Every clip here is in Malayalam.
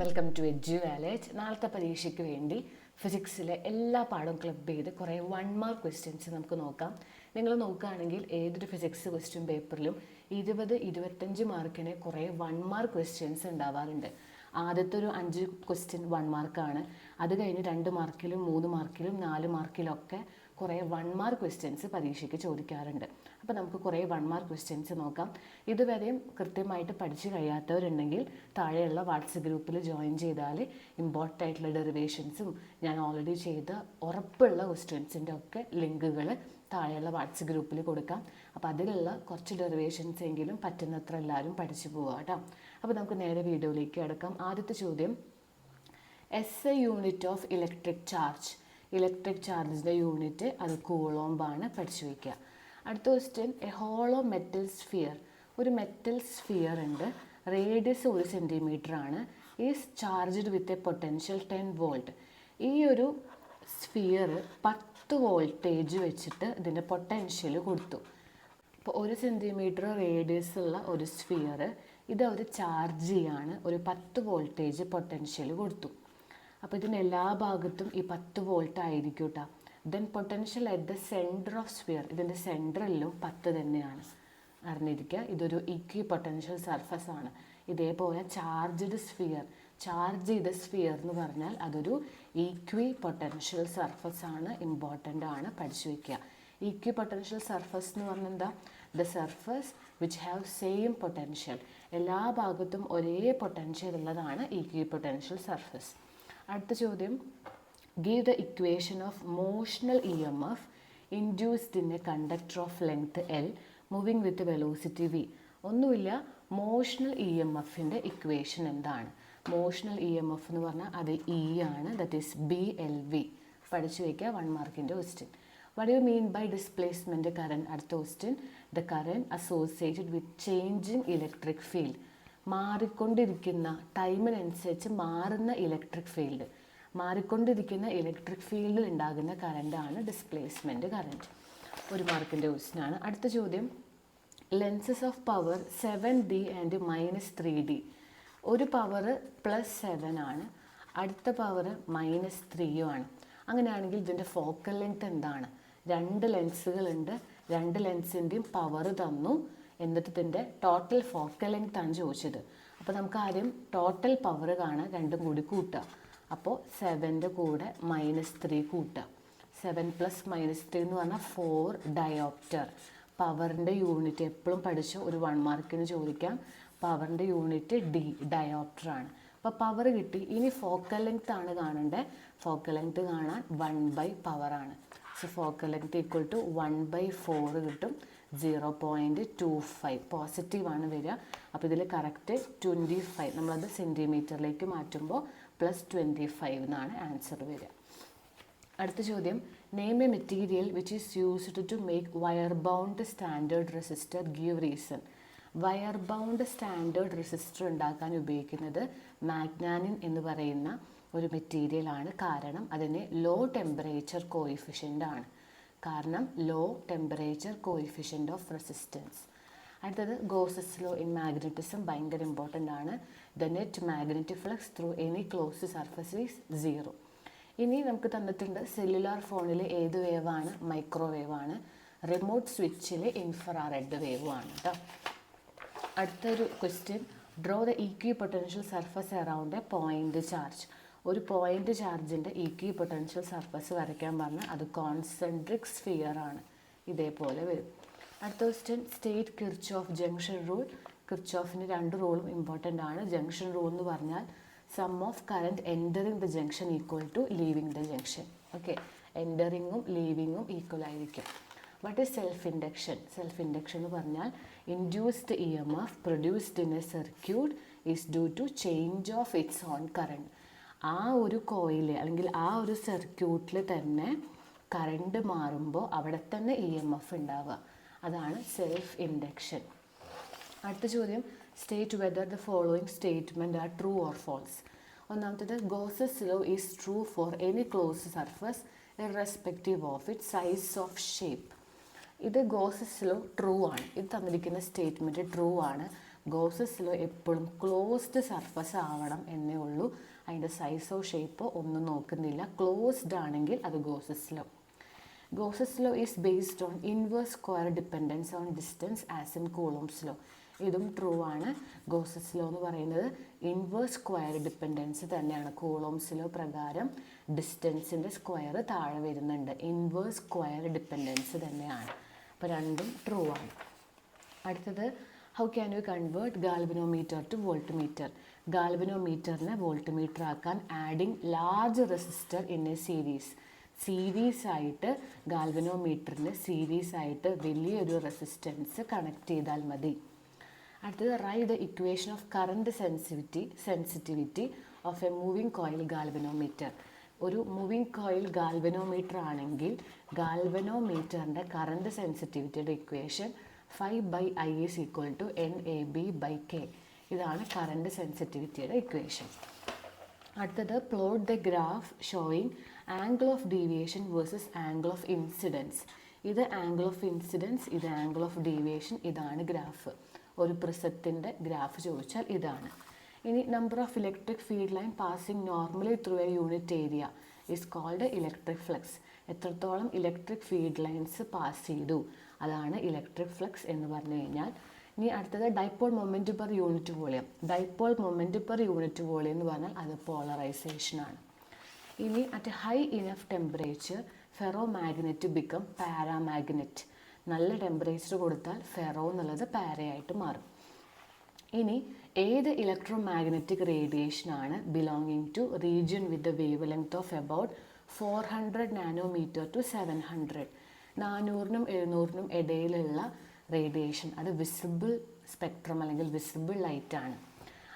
വെൽക്കം ടു എജു വാലേജ് നാളത്തെ പരീക്ഷയ്ക്ക് വേണ്ടി ഫിസിക്സിലെ എല്ലാ പാഠവും ക്ലബ് ചെയ്ത് കുറേ വൺ മാർക്ക് ക്വസ്റ്റ്യൻസ് നമുക്ക് നോക്കാം. നിങ്ങൾ നോക്കുകയാണെങ്കിൽ ഏതൊരു ഫിസിക്സ് ക്വസ്റ്റ്യൻ പേപ്പറിലും ഇരുപത് ഇരുപത്തഞ്ച് മാർക്കിന് കുറേ വൺ മാർക്ക് ക്വസ്റ്റ്യൻസ് ഉണ്ടാവാറുണ്ട്. ആദ്യത്തെ ഒരു അഞ്ച് ക്വസ്റ്റ്യൻ വൺ മാർക്കാണ് അത് കഴിഞ്ഞ് രണ്ട് മാർക്കിലും മൂന്ന് മാർക്കിലും നാല് മാർക്കിലൊക്കെ കുറേ വൺ മാർക്ക് ക്വസ്റ്റ്യൻസ് പരീക്ഷയ്ക്ക് ചോദിക്കാറുണ്ട്. അപ്പോൾ നമുക്ക് കുറേ വൺ മാർക്ക് ക്വസ്റ്റ്യൻസ് നോക്കാം. ഇതുവരെയും കൃത്യമായിട്ട് പഠിച്ചു കഴിയാത്തവരുണ്ടെങ്കിൽ താഴെയുള്ള വാട്സപ്പ് ഗ്രൂപ്പിൽ ജോയിൻ ചെയ്താൽ ഇമ്പോർട്ടന്റ് ആയിട്ടുള്ള ഡെറിവേഷൻസും ഞാൻ ഓൾറെഡി ചെയ്ത ഉറപ്പുള്ള ക്വസ്റ്റ്യൻസിന്റെ ഒക്കെ ലിങ്കുകൾ താഴെയുള്ള വാട്സപ്പ് ഗ്രൂപ്പിൽ കൊടുക്കാം. അപ്പോൾ അതിലുള്ള കുറച്ച് ഡെറിവേഷൻസ് എങ്കിലും പറ്റുന്നത്ര എല്ലാവരും പഠിച്ചു പോവുക കേട്ടോ അപ്പോൾ നമുക്ക് നേരെ വീഡിയോയിലേക്ക് കിടക്കാം. ആദ്യത്തെ ചോദ്യം. S a unit of electric charge electric ചാർജിന്റെ യൂണിറ്റ് അത് കൂളോംബാണ് പഠിച്ചു വയ്ക്കുക അടുത്ത question a hollow metal sphere ഒരു മെറ്റൽ സ്ഫിയർ ഉണ്ട്. റേഡിയസ് ഒരു സെന്റിമീറ്റർ ആണ്. Is charged with a potential ten volt ഈ ഒരു സ്ഫിയർ പത്ത് വോൾട്ടേജ് വെച്ചിട്ട് ഇതിന്റെ പൊട്ടൻഷ്യൽ കൊടുത്തു. അപ്പോൾ ഒരു സെന്റിമീറ്റർ റേഡിയസ് ഉള്ള ഒരു സ്ഫിയർ ഇത് അവർ ചാർജ് ചെയ്യാണ്. ഒരു പത്ത് വോൾട്ടേജ് പൊട്ടൻഷ്യൽ കൊടുത്തു. അപ്പോൾ ഇതിന്റെ എല്ലാ ഭാഗത്തും ഈ പത്ത് വോൾട്ട് ആയിരിക്കും കേട്ടോ then potential at the centre of sphere ഇതിന്റെ സെന്ററിലും പത്ത് തന്നെയാണ്. അറിഞ്ഞിരിക്കുക ഇതൊരു ഇക്വി പൊട്ടൻഷ്യൽ സർഫസ് ആണ്. ഇതേപോലെ ചാർജ്ഡ് സ്ഫിയർ ചാർജ് ചെയ്ത സ്ഫിയർ എന്ന് പറഞ്ഞാൽ അതൊരു ഈക്വി പൊട്ടൻഷ്യൽ സർഫസ് ആണ് ഇമ്പോർട്ടന്റ് ആണ് പഠിച്ചു വയ്ക്കുക ഈക്വി പൊട്ടൻഷ്യൽ സർഫസ് എന്ന് പറഞ്ഞാൽ എന്താ? The surface which have same potential എല്ലാ ഭാഗത്തും ഒരേ പൊട്ടൻഷ്യൽ ഉള്ളതാണ് ഈക്വി പൊട്ടൻഷ്യൽ സർഫസ് അടുത്ത ചോദ്യം. Give the equation of motional E M F induced in a conductor of length L moving with velocity V ഒന്നുമില്ല മോഷണൽ ഇ എം എഫിന്റെ ഇക്വേഷൻ എന്താണ്? മോഷണൽ ഇ എം എഫ് എന്ന് പറഞ്ഞാൽ അത് ഇ ആണ് that is B L V പഠിച്ചു വയ്ക്കുക വൺ മാർക്കിന്റെ question what you mean by displacement current അടുത്ത question the current associated with changing electric field മാറിക്കൊണ്ടിരിക്കുന്ന ടൈമിനനുസരിച്ച് മാറുന്ന ഇലക്ട്രിക് ഫീൽഡ് മാറിക്കൊണ്ടിരിക്കുന്ന ഇലക്ട്രിക് ഫീൽഡിൽ ഉണ്ടാകുന്ന കറണ്ടാണ് ഡിസ്പ്ലേസ്മെന്റ് കറണ്ട് ഒരു മാർക്കിന്റെ ക്വസ്റ്റിനാണ് അടുത്ത ചോദ്യം. Lenses of power seven D and minus three D ഒരു പവർ പ്ലസ് സെവൻ ആണ്. അടുത്ത പവർ മൈനസ് ത്രീയും ആണ്. അങ്ങനെയാണെങ്കിൽ ഇതിന്റെ ഫോക്കൽ ലെങ്ത് എന്താണ്? രണ്ട് ലെൻസുകളുണ്ട് രണ്ട് ലെൻസിന്റെയും പവർ തന്നു എന്നിട്ട് ഇതിന്റെ ടോട്ടൽ ഫോക്കൽ ലെങ്ത് ആണ് ചോദിച്ചത്. അപ്പോൾ നമുക്ക് ആദ്യം ടോട്ടൽ പവർ കാണാൻ രണ്ടും കൂടി കൂട്ടുക. അപ്പോൾ സെവന്റെ കൂടെ മൈനസ് ത്രീ കൂട്ടുക. സെവൻ പ്ലസ് മൈനസ് ത്രീ എന്ന് പറഞ്ഞാൽ ഫോർ ഡയോപ്റ്റർ പവറിന്റെ യൂണിറ്റ് എപ്പോഴും പഠിച്ച ഒരു വൺ മാർക്കിന് ചോദിക്കാം. പവറിന്റെ യൂണിറ്റ് ഡി ഡയോപ്റ്റർ ആണ്. അപ്പോൾ പവർ കിട്ടി. ഇനി ഫോക്കൽ ലെങ്ത് ആണ് കാണേണ്ടത് ഫോക്കൽ ലെങ്ത് കാണാൻ വൺ ബൈ പവറാണ് so focal length equal to one by four കിട്ടും. സീറോ പോയിന്റ് ടു ഫൈവ് പോസിറ്റീവാണ് വരിക. അപ്പോൾ ഇതിൽ കറക്റ്റ് ട്വന്റി ഫൈവ് നമ്മളത് സെന്റിമീറ്ററിലേക്ക് മാറ്റുമ്പോൾ പ്ലസ് ട്വന്റി ഫൈവ് എന്നാണ് ആൻസർ വരിക. അടുത്ത ചോദ്യം name a material which is used to make wire bound standard resistor give reason wire bound standard resistor ഉണ്ടാക്കാൻ ഉപയോഗിക്കുന്നത് മാഗ്നാനിൻ എന്ന് പറയുന്ന ഒരു മെറ്റീരിയലാണ് കാരണം അതിന് ലോ ടെമ്പറേച്ചർ കോയിഫിഷ്യന്റ് ആണ്. കാരണം low temperature coefficient of resistance അടുത്തത് ഗോസസ് ലോ ഇൻ മാഗ്നറ്റിസം ഭയങ്കര ഇമ്പോർട്ടന്റ് ആണ്. The net magnetic flux through any close surface is zero ഇനി നമുക്ക് തന്നിട്ടുണ്ട് സെല്ലുലാർ ഫോണിൽ ഏത് വേവാണ് മൈക്രോവേവാണ് റിമോട്ട് സ്വിച്ചിൽ ഇൻഫ്രാറെഡ് വേവ് ആണ് കേട്ടോ അടുത്തൊരു question draw the equipotential surface around a point charge ഒരു പോയിന്റ് ചാർജിന്റെ ഈക്വി പൊട്ടൻഷ്യൽ സർഫസ് വരയ്ക്കാൻ പറഞ്ഞാൽ അത് കോൺസെൻട്രിക് സ്ഫിയർ ആണ്. ഇതേപോലെ വരും. അടുത്ത question state Kirchhoff junction rule കിർച്ച് ഓഫിന് രണ്ട് റൂളും ഇമ്പോർട്ടന്റ് ആണ്. ജംഗ്ഷൻ റൂൾ എന്ന് പറഞ്ഞാൽ sum of current entering the junction equal to leaving the junction okay എന്ററിങ്ങും ലീവിങ്ങും ഈക്വൽ ആയിരിക്കും what is self induction self induction എന്ന് പറഞ്ഞാൽ induced E M F produced in a circuit is due to change of its own current ആ ഒരു കോയിൽ അല്ലെങ്കിൽ ആ ഒരു സർക്യൂട്ടിൽ തന്നെ കറണ്ട് മാറുമ്പോൾ അവിടെ തന്നെ ഇ എം എഫ് ഉണ്ടാവുക. അതാണ് സെൽഫ് ഇൻഡക്ഷൻ അടുത്ത ചോദ്യം state whether the following statement are true or false ഒന്നാമത്തേത് Gauss's law is true for any close surface irrespective of it size of shape ഇത് ഗോസസ് ലോ ട്രൂ ആണ്. ഇത് തന്നിരിക്കുന്ന സ്റ്റേറ്റ്മെന്റ് ട്രൂ ആണ്. ഗോസസ് ലോ എപ്പോഴും ക്ലോസ്ഡ് സർഫസ് ആവണം എന്നേ ഉള്ളൂ. അതിന്റെ സൈസോ ഷേപ്പോ ഒന്നും നോക്കുന്നില്ല. ക്ലോസ്ഡ് ആണെങ്കിൽ അത് ഗോസസിലോ Gauss's law is based on inverse square dependence on distance as in Coulomb's law ഇതും ട്രൂ ആണ്. ഗോസസ് ലോ എന്ന് പറയുന്നത് ഇൻവേഴ്സ് സ്ക്വയർ ഡിപ്പെൻഡൻസ് തന്നെയാണ്. കൂളോംസ് ലോ പ്രകാരം ഡിസ്റ്റൻസിന്റെ സ്ക്വയർ താഴെ വരുന്നുണ്ട്. ഇൻവേഴ്സ് സ്ക്വയർ ഡിപ്പെൻഡൻസ് തന്നെയാണ്. അപ്പോൾ രണ്ടും ട്രൂ ആണ്. അടുത്തത് how can you convert galvanometer to voltmeter ഗാൽബിനോമീറ്ററിനെ voltmeter ആക്കാൻ adding large resistor in a series series ആയിട്ട് ഗാൽവനോമീറ്ററിൽ സീരീസ് ആയിട്ട് വലിയൊരു റെസിസ്റ്റൻസ് കണക്ട് ചെയ്താൽ മതി. അടുത്തത് write the equation of current sensitivity sensitivity of a moving coil galvanometer. ഒരു മൂവിങ് കോയിൽ ഗാൽവനോമീറ്റർ ആണെങ്കിൽ ഗാൽവനോമീറ്ററിന്റെ current സെൻസിറ്റിവിറ്റിയുടെ equation phi by I is equal to N A B by K ഇതാണ് കറണ്ട് സെൻസിറ്റിവിറ്റിയുടെ ഇക്വേഷൻ അടുത്തത് plot the graph showing angle of deviation versus angle of incidence ഇത് ആംഗിൾ ഓഫ് ഇൻസിഡൻസ് ഇത് ആംഗിൾ ഓഫ് ഡീവിയേഷൻ ഇതാണ് ഗ്രാഫ് ഒരു പ്രിസത്തിന്റെ ഗ്രാഫ് ചോദിച്ചാൽ ഇതാണ്. ഇനി number of electric field line passing normally through a unit area is called electric flux എത്രത്തോളം ഇലക്ട്രിക് ഫീൽഡ് ലൈൻസ് പാസ് ചെയ്തു? അതാണ് ഇലക്ട്രിക് ഫ്ലക്സ് എന്ന് പറഞ്ഞു കഴിഞ്ഞാൽ ഇനി അടുത്തത് dipole moment per unit volume dipole moment per unit volume എന്ന് പറഞ്ഞാൽ അത് പോളറൈസേഷൻ ആണ്. ഇനി at high enough temperature ferromagnet become paramagnet നല്ല ടെമ്പറേച്ചർ കൊടുത്താൽ ഫെറോ എന്നുള്ളത് പാരയായിട്ട് മാറും. ഇനി ഏത് ഇലക്ട്രോ മാഗ്നറ്റിക് റേഡിയേഷൻ ആണ് belonging to region with the length of about four hundred nanometre to seven hundred നാനൂറിനും എഴുന്നൂറിനും ഇടയിലുള്ള റേഡിയേഷൻ അത് വിസിബിൾ സ്പെക്ട്രം അല്ലെങ്കിൽ വിസിബിൾ ലൈറ്റ് ആണ്.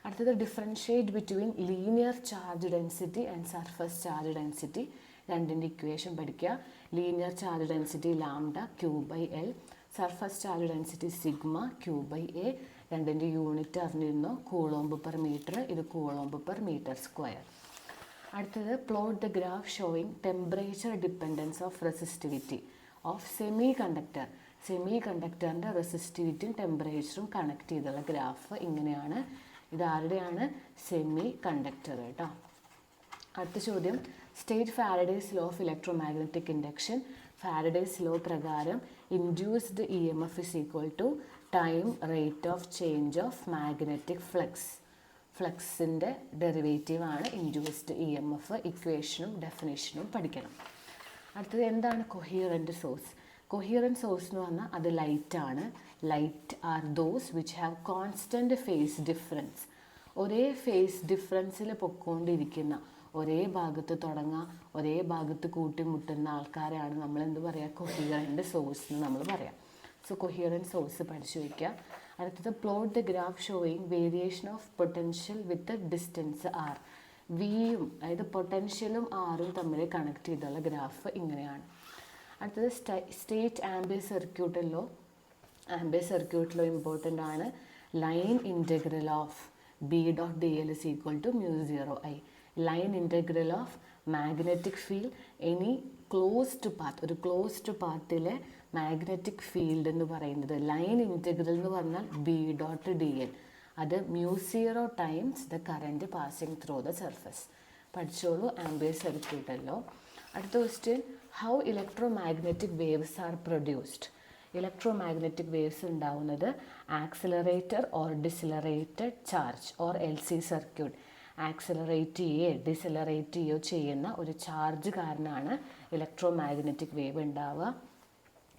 അടുത്തത് differentiate between linear charge density and surface charge density രണ്ടിന്റെ ഇക്വേഷൻ പഠിക്കുക. Linear charge density lambda Q by L surface charge density sigma Q by A രണ്ടിന്റെ യൂണിറ്റ് അറിഞ്ഞിരുന്നു? കൂളോമ്പ് പെർ മീറ്റർ ഇത് കൂളോമ്പ് പെർ മീറ്റർ സ്ക്വയർ അടുത്തത് plot the graph showing temperature dependence of resistivity of semiconductor semi കണ്ടക്ടറിന്റെ റെസിസ്റ്റിവിറ്റിയും ടെമ്പറേച്ചറും കണക്ട് ചെയ്തുള്ള ഗ്രാഫ് ഇങ്ങനെയാണ്. ഇത് ആരുടെയാണ് സെമി കണ്ടക്ടർ കേട്ടോ? അടുത്ത ചോദ്യം. State Faraday's law of electromagnetic induction Faraday's law പ്രകാരം induced E M F is equal to time rate of change of magnetic flux ഫ്ലക്സിന്റെ derivative ആണ് ഇൻഡ്യൂസ്ഡ് ഇ എം എഫ് ഇക്വേഷനും ഡെഫിനേഷനും പഠിക്കണം. അടുത്തത് എന്താണ് കൊഹിയറന്റ് സോഴ്സ് കൊഹിയറന്റ് സോഴ്സ് എന്ന് പറഞ്ഞാൽ അത് ലൈറ്റാണ് light are those which have constant phase difference ഒരേ ഫേസ് ഡിഫറൻസിൽ പൊക്കോണ്ടിരിക്കുന്ന ഒരേ ഭാഗത്ത് തുടങ്ങുക ഒരേ ഭാഗത്ത് കൂട്ടിമുട്ടുന്ന ആൾക്കാരെയാണ് നമ്മൾ എന്ത് പറയുക കൊഹിയറിന്റെ സോഴ്സ് എന്ന് നമ്മൾ പറയാം. സോ കൊഹിയറൻ സോഴ്സ് പഠിച്ചു വയ്ക്കുക അടുത്തത് plot the graph showing variation of potential with distance R വിയും അതായത് പൊട്ടൻഷ്യലും ആറും തമ്മിൽ കണക്ട് ചെയ്തുള്ള ഗ്രാഫ് ഇങ്ങനെയാണ്. അടുത്തത് സ്റ്റേറ്റ് ആംബിയ സർക്യൂട്ടിലോ ആംബിയ സർക്യൂട്ടിലോ ഇമ്പോർട്ടന്റ് ആണ്. Line integral of B dot D L is equal to mu zero I line integral of magnetic field any closed path ഒരു ക്ലോസ്ഡ് പാത്തിലെ മാഗ്നറ്റിക് ഫീൽഡ് എന്ന് പറയുന്നത് ലൈൻ ഇന്റഗ്രൽ എന്ന് പറഞ്ഞാൽ ബി ഡോട്ട് ഡി എൽ അത് mu zero times the current passing through the surface പഠിച്ചോളൂ ആംബിയർ സർക്യൂട്ടല്ലോ അടുത്ത question how electromagnetic waves are produced electromagnetic waves ഉണ്ടാവുന്നത് accelerator or decelerated charge or L C circuit accelerate ചെയ്യുകയോ ഡിസിലറേറ്റ് ചെയ്യുകയോ ചെയ്യുന്ന ഒരു ചാർജ് കാരണമാണ് ഇലക്ട്രോ മാഗ്നറ്റിക് വേവ് ഉണ്ടാവുക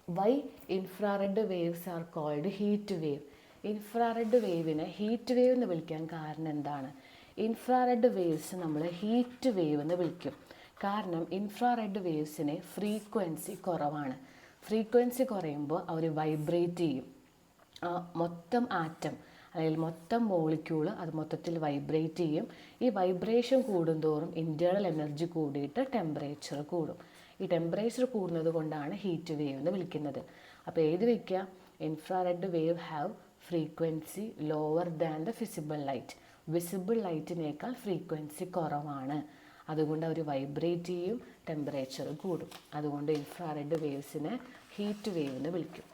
why infrared waves are called heat wave infrared വേവിനെ heat wave എന്ന് വിളിക്കാൻ കാരണം എന്താണ്? ഇൻഫ്രാറെഡ് വേവ്സ് നമ്മൾ ഹീറ്റ് വേവ് എന്ന് വിളിക്കും. കാരണം ഇൻഫ്രാറെഡ് വേവ്സിന് ഫ്രീക്വൻസി കുറവാണ്. ഫ്രീക്വൻസി കുറയുമ്പോൾ അവർ വൈബ്രേറ്റ് ചെയ്യും. ആ മൊത്തം ആറ്റം അല്ലെങ്കിൽ മൊത്തം മോളിക്യൂൾ അത് മൊത്തത്തിൽ വൈബ്രേറ്റ് ചെയ്യും. ഈ വൈബ്രേഷൻ കൂടുന്തോറും ഇന്റേർണൽ എനർജി കൂടിയിട്ട് ടെമ്പറേച്ചർ കൂടും. ഈ ടെമ്പറേച്ചർ കൂടുന്നത് കൊണ്ടാണ് ഹീറ്റ് വേവ് എന്ന് വിളിക്കുന്നത്. അപ്പോൾ ഏത് വയ്ക്കുക. Infrared wave have frequency lower than the visible light. Visible ലൈറ്റിനേക്കാൾ frequency കുറവാണ്. അതുകൊണ്ട് അവർ വൈബ്രേറ്റ് ചെയ്യും ടെമ്പറേച്ചർ കൂടും. അതുകൊണ്ട് ഇൻഫ്രാറെഡ് വേവ്സിനെ ഹീറ്റ് വേവ് എന്ന് വിളിക്കും.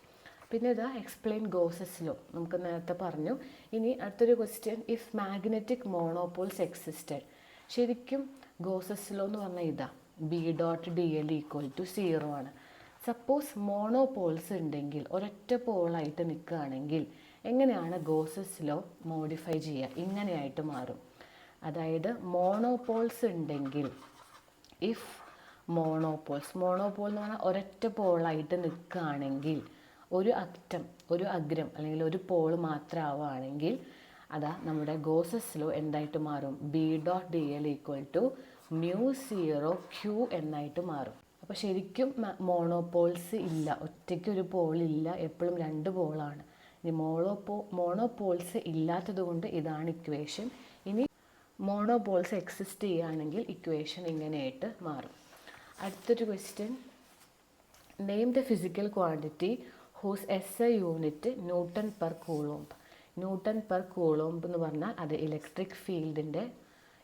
പിന്നെ ഇതാ എക്സ്പ്ലെയിൻ ഗോസസ് ലോ നമുക്ക് നേരത്തെ പറഞ്ഞു. ഇനി അടുത്തൊരു question if magnetic monopoles existed ശരിക്കും ഗോസസ് ലോ എന്ന് പറഞ്ഞാൽ ഇതാ. B dot D L equal to zero ആണ്. സപ്പോസ് മോണോപോൾസ് ഉണ്ടെങ്കിൽ ഒരൊറ്റ പോളായിട്ട് നിൽക്കുകയാണെങ്കിൽ എങ്ങനെയാണ് ഗോസസ് ലോ മോഡിഫൈ ചെയ്യുക? ഇങ്ങനെയായിട്ട് മാറും. അതായത് മോണോപോൾസ് ഉണ്ടെങ്കിൽ ഇഫ് മോണോപോൾസ് മോണോപോൾ എന്ന് പറഞ്ഞാൽ ഒരൊറ്റ പോളായിട്ട് നിൽക്കുകയാണെങ്കിൽ ഒരു അറ്റം ഒരു അഗ്രം അല്ലെങ്കിൽ ഒരു പോൾ മാത്രമാവുകയാണെങ്കിൽ അതാ നമ്മുടെ ഗോസസിലോ എന്തായിട്ട് മാറും? B dot D L equal to mu zero Q എന്നായിട്ട് മാറും. അപ്പോൾ ശരിക്കും മോണോപോൾസ് ഇല്ല. ഒറ്റയ്ക്ക് ഒരു പോളില്ല എപ്പോഴും രണ്ട് പോളാണ് ഇനി മോണോപോ മോണോപോൾസ് ഇല്ലാത്തത് കൊണ്ട് ഇതാണ് ഇക്വേഷൻ മോണോപോൾസ് എക്സിസ്റ്റ് ചെയ്യുകയാണെങ്കിൽ ഇക്വേഷൻ ഇങ്ങനെയായിട്ട് മാറും. അടുത്തൊരു question name the physical quantity whose S I unit newton per coulomb newton per coulomb എന്ന് പറഞ്ഞാൽ അത് ഇലക്ട്രിക് ഫീൽഡിന്റെ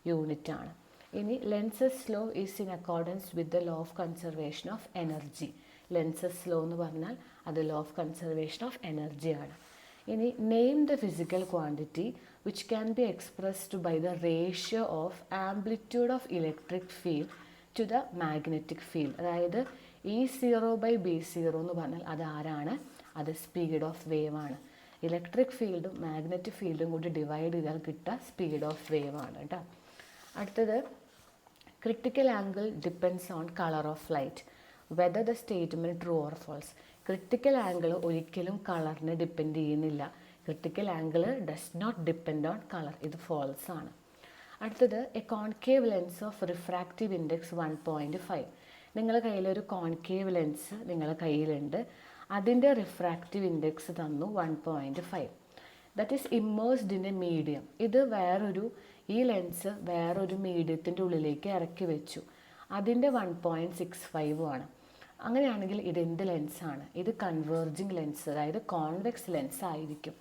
യൂണിറ്റ് ആണ്. ഇനി Lenz's law is in accordance with the law of conservation of energy Lenz's law എന്ന് പറഞ്ഞാൽ അത് ലോ ഓഫ് കൺസർവേഷൻ ഓഫ് എനർജിയാണ് ഇനി name the physical quantity which can be expressed by the ratio of amplitude of electric field to the magnetic field അതായത് E zero by B zero എന്ന് പറഞ്ഞാൽ അത് ആരാണ്? അത് സ്പീഡ് ഓഫ് വേവ് ആണ്. ഇലക്ട്രിക് ഫീൽഡും മാഗ്നറ്റിക് ഫീൽഡും കൂടി ഡിവൈഡ് ചെയ്താൽ കിട്ടുക സ്പീഡ് ഓഫ് വേവ് ആണ് കേട്ടോ. അടുത്തത് critical angle depends on colour of light whether the statement true or false critical angle ഒരിക്കലും കളറിനെ ഡിപ്പെൻഡ് ചെയ്യുന്നില്ല. Critical angle does not depend on colour ഇത് ഫോൾസ് ആണ്. അടുത്തത് a concave lens of refractive index one point five നിങ്ങളുടെ കയ്യിലൊരു കോൺകേവ് ലെൻസ് നിങ്ങളുടെ കയ്യിലുണ്ട്. അതിന്റെ റിഫ്രാക്റ്റീവ് ഇൻഡെക്സ് തന്നു one point five that is immersed in a medium ഇത് വേറൊരു ഈ ലെൻസ് വേറൊരു മീഡിയത്തിന്റെ ഉള്ളിലേക്ക് ഇറക്കി വെച്ചു. അതിന്റെ വൺ പോയിന്റ് സിക്സ് ഫൈവ് ആണ്. അങ്ങനെയാണെങ്കിൽ ഇത് എന്ത് ലെൻസാണ് ഇത് കൺവേർജിങ് ലെൻസ് അതായത് കോൺവെക്സ് ലെൻസ് ആയിരിക്കും.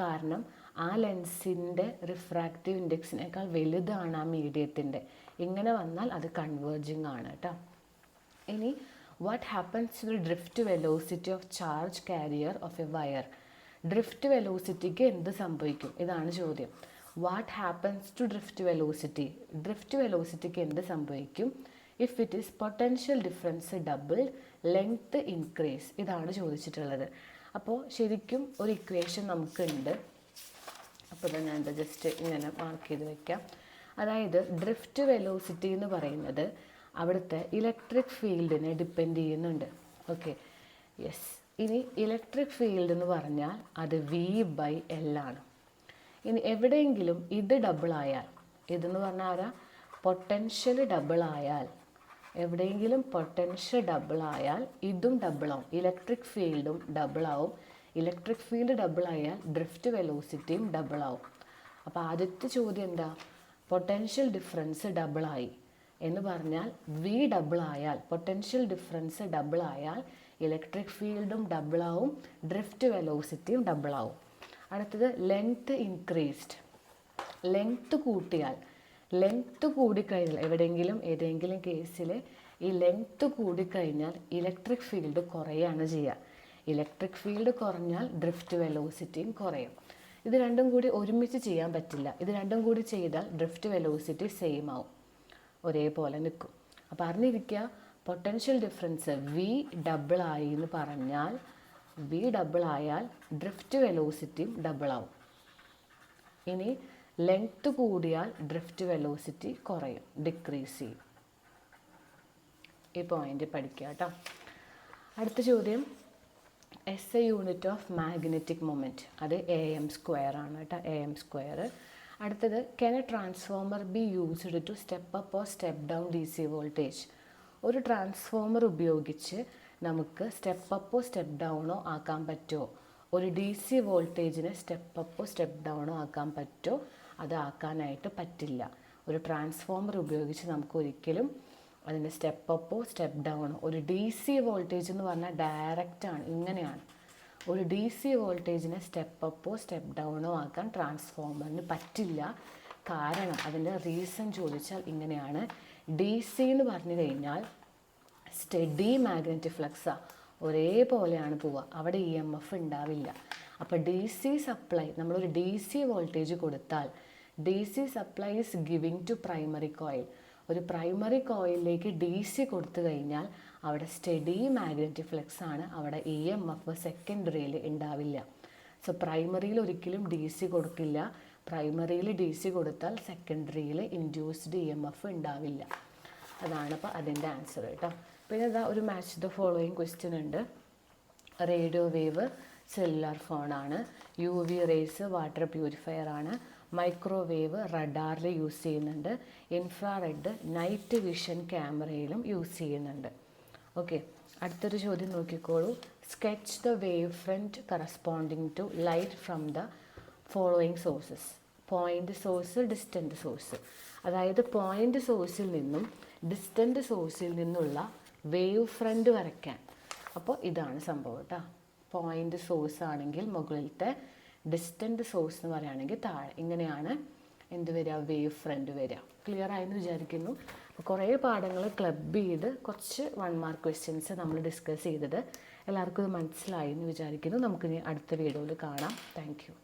കാരണം ആ ലെൻസിന്റെ റിഫ്രാക്റ്റീവ് ഇൻഡെക്സിനേക്കാൾ വലുതാണ് ആ മീഡിയത്തിന്റെ ഇങ്ങനെ വന്നാൽ അത് കൺവേർജിങ് ആണ് കേട്ടോ. ഇനി what happens to drift velocity of charge carrier of a wire drift വെലോസിറ്റിക്ക് എന്ത് സംഭവിക്കും? ഇതാണ് ചോദ്യം. What happens to drift velocity drift വെലോസിറ്റിക്ക് എന്ത് സംഭവിക്കും? If it is potential difference double length increase ഇതാണ് ചോദിച്ചിട്ടുള്ളത്. അപ്പോൾ ശരിക്കും ഒരു ഇക്വേഷൻ നമുക്കുണ്ട്. അപ്പോൾ ഇത് ഞാൻ ജസ്റ്റ് ഇങ്ങനെ മാർക്ക് ചെയ്ത് വയ്ക്കാം അതായത് ഡ്രിഫ്റ്റ് വെലോസിറ്റി എന്ന് പറയുന്നത് അവിടുത്തെ ഇലക്ട്രിക് ഫീൽഡിനെ ഡിപ്പെൻഡ് ചെയ്യുന്നുണ്ട്. ഓക്കെ യെസ് ഇനി ഇലക്ട്രിക് ഫീൽഡ് എന്ന് പറഞ്ഞാൽ അത് വി ബൈ എൽ ആണ്. ഇനി എവിടെയെങ്കിലും ഇത് ഡബിൾ ആയാൽ ഇതെന്ന് പറഞ്ഞാൽ ആരാ? പൊട്ടൻഷ്യൽ ഡബിൾ ആയാൽ എവിടെയെങ്കിലും പൊട്ടൻഷ്യൽ ഡബിൾ ആയാൽ ഇതും ഡബിൾ ആവും. ഇലക്ട്രിക് ഫീൽഡും ഡബിൾ ആവും. ഇലക്ട്രിക് ഫീൽഡ് ഡബിൾ ആയാൽ ഡ്രിഫ്റ്റ് വെലോസിറ്റിയും ഡബിൾ ആവും. അപ്പോൾ ആദ്യത്തെ ചോദ്യം എന്താ? പൊട്ടൻഷ്യൽ ഡിഫറൻസ് ഡബിൾ ആയി. എന്ന് പറഞ്ഞാൽ വി ഡബിൾ ആയാൽ പൊട്ടൻഷ്യൽ ഡിഫറൻസ് ഡബിൾ ആയാൽ ഇലക്ട്രിക് ഫീൽഡും ഡബിൾ ആവും ഡ്രിഫ്റ്റ് വെലോസിറ്റിയും ഡബിൾ ആവും. അടുത്തത് ലെങ്ത്ത് ഇൻക്രീസ്ഡ് ലെങ്ത്ത് കൂട്ടിയാൽ ലെങ്ത് കൂടിക്കഴിഞ്ഞാൽ എവിടെയെങ്കിലും ഏതെങ്കിലും കേസിൽ ഈ ലെങ്ത്ത് കൂടിക്കഴിഞ്ഞാൽ ഇലക്ട്രിക് ഫീൽഡ് കുറയാണ് ചെയ്യുക. ഇലക്ട്രിക് ഫീൽഡ് കുറഞ്ഞാൽ ഡ്രിഫ്റ്റ് വെലോസിറ്റിയും കുറയും. ഇത് രണ്ടും കൂടി ഒരുമിച്ച് ചെയ്യാൻ പറ്റില്ല. ഇത് രണ്ടും കൂടി ചെയ്താൽ ഡ്രിഫ്റ്റ് വെലോസിറ്റി സെയിം ആവും. ഒരേപോലെ നിൽക്കും. അപ്പോൾ അറിഞ്ഞിരിക്കുക പൊട്ടൻഷ്യൽ ഡിഫറൻസ് വി ഡബിൾ ആയി എന്ന് പറഞ്ഞാൽ വി ഡബിൾ ആയാൽ ഡ്രിഫ്റ്റ് വെലോസിറ്റിയും ഡബിൾ ആവും. ഇനി ലെങ്ത് കൂടിയാൽ ഡ്രിഫ്റ്റ് വെലോസിറ്റി കുറയും ഡിക്രീസ് ചെയ്യും. ഈ പോയിന്റ് പഠിക്കുക കേട്ടോ അടുത്ത ചോദ്യം. S I unit of magnetic moment അത് എ എം സ്ക്വയർ ആണ് കേട്ടോ എ എം സ്ക്വയർ അടുത്തത് can a transformer be used to step up or step down D C voltage ഒരു ട്രാൻസ്ഫോമർ ഉപയോഗിച്ച് നമുക്ക് സ്റ്റെപ്പ് അപ്പോ സ്റ്റെപ്പ് ഡൗണോ ആക്കാൻ പറ്റുമോ? ഒരു ഡി സി വോൾട്ടേജിനെ സ്റ്റെപ്പ് അപ്പോ സ്റ്റെപ്പ് ഡൗണോ ആക്കാൻ പറ്റുമോ? അത് ആക്കാനായിട്ട് പറ്റില്ല. ഒരു ട്രാൻസ്ഫോമർ ഉപയോഗിച്ച് നമുക്ക് ഒരിക്കലും അതിന്റെ സ്റ്റെപ്പ് അപ്പോ സ്റ്റെപ്പ് ഡൗണോ ഒരു ഡി സി വോൾട്ടേജ് എന്ന് പറഞ്ഞാൽ ഡയറക്റ്റാണ് ഇങ്ങനെയാണ്. ഒരു ഡി സി വോൾട്ടേജിനെ സ്റ്റെപ്പ് അപ്പോ സ്റ്റെപ്പ് ഡൗണോ ആക്കാൻ ട്രാൻസ്ഫോമറിന് പറ്റില്ല. കാരണം അതിന്റെ റീസൺ ചോദിച്ചാൽ ഇങ്ങനെയാണ്. ഡി സി എന്ന് പറഞ്ഞു കഴിഞ്ഞാൽ സ്റ്റഡി മാഗ്നറ്റിക് ഫ്ലക്സാ ഒരേപോലെയാണ് പോവുക. അവിടെ ഇ എം എഫ് ഉണ്ടാവില്ല. അപ്പോൾ ഡി സി സപ്ലൈ നമ്മളൊരു ഡി സി വോൾട്ടേജ് കൊടുത്താൽ D C supply is giving to primary coil ഒരു പ്രൈമറി കോയിലിലേക്ക് ഡി സി കൊടുത്തു കഴിഞ്ഞാൽ അവിടെ സ്റ്റഡി മാഗ്നറ്റിക് ഫ്ലെക്സ് ആണ്. അവിടെ ഇ എം എഫ് സെക്കൻഡറിയിൽ ഉണ്ടാവില്ല. സോ പ്രൈമറിയിൽ ഒരിക്കലും ഡി സി കൊടുക്കില്ല. പ്രൈമറിയിൽ ഡി സി കൊടുത്താൽ സെക്കൻഡറിയിൽ ഇൻഡ്യൂസ്ഡ് ഇ എം എഫ് ഉണ്ടാവില്ല. അതാണ് അപ്പോൾ അതിന്റെ ആൻസർ കേട്ടോ. പിന്നെ ഇതാ ഒരു മാച്ച് ദ ഫോളോയിങ് ക്വസ്റ്റ്യൻ ഉണ്ട്. റേഡിയോ വേവ് സെല്ലുലാർ ഫോണാണ് U V rays water purifier ആണ്. മൈക്രോവേവ് റഡാറിൽ യൂസ് ചെയ്യുന്നുണ്ട്. ഇൻഫ്രാറെഡ് നൈറ്റ് വിഷൻ ക്യാമറയിലും യൂസ് ചെയ്യുന്നുണ്ട്. ഓക്കെ അടുത്തൊരു ചോദ്യം നോക്കിക്കോളൂ. Sketch the wave front corresponding to light from the following sources point source distant source അതായത് പോയിന്റ് സോഴ്സിൽ നിന്നും ഡിസ്റ്റന്റ് സോഴ്സിൽ നിന്നുള്ള വേവ് ഫ്രണ്ട് വരയ്ക്കാൻ. അപ്പോൾ ഇതാണ് സംഭവം കേട്ടോ പോയിന്റ് സോഴ്സ് ആണെങ്കിൽ മുകളിലത്തെ ഡിസ്റ്റന്റ് സോഴ്സ് എന്ന് പറയുകയാണെങ്കിൽ താഴെ. ഇങ്ങനെയാണ് എന്ത് വരിക? വേവ് ഫ്രണ്ട് വരിക. ക്ലിയർ ആയെന്ന് വിചാരിക്കുന്നു. കുറേ പാഠങ്ങൾ ക്ലബ് ചെയ്ത് കുറച്ച് വൺ മാർക്ക് ക്വസ്റ്റ്യൻസ് നമ്മൾ ഡിസ്കസ് ചെയ്തത്. എല്ലാവർക്കും ഇത് മനസ്സിലായി എന്ന് വിചാരിക്കുന്നു. നമുക്കിനി അടുത്ത വീഡിയോയിൽ കാണാം. താങ്ക്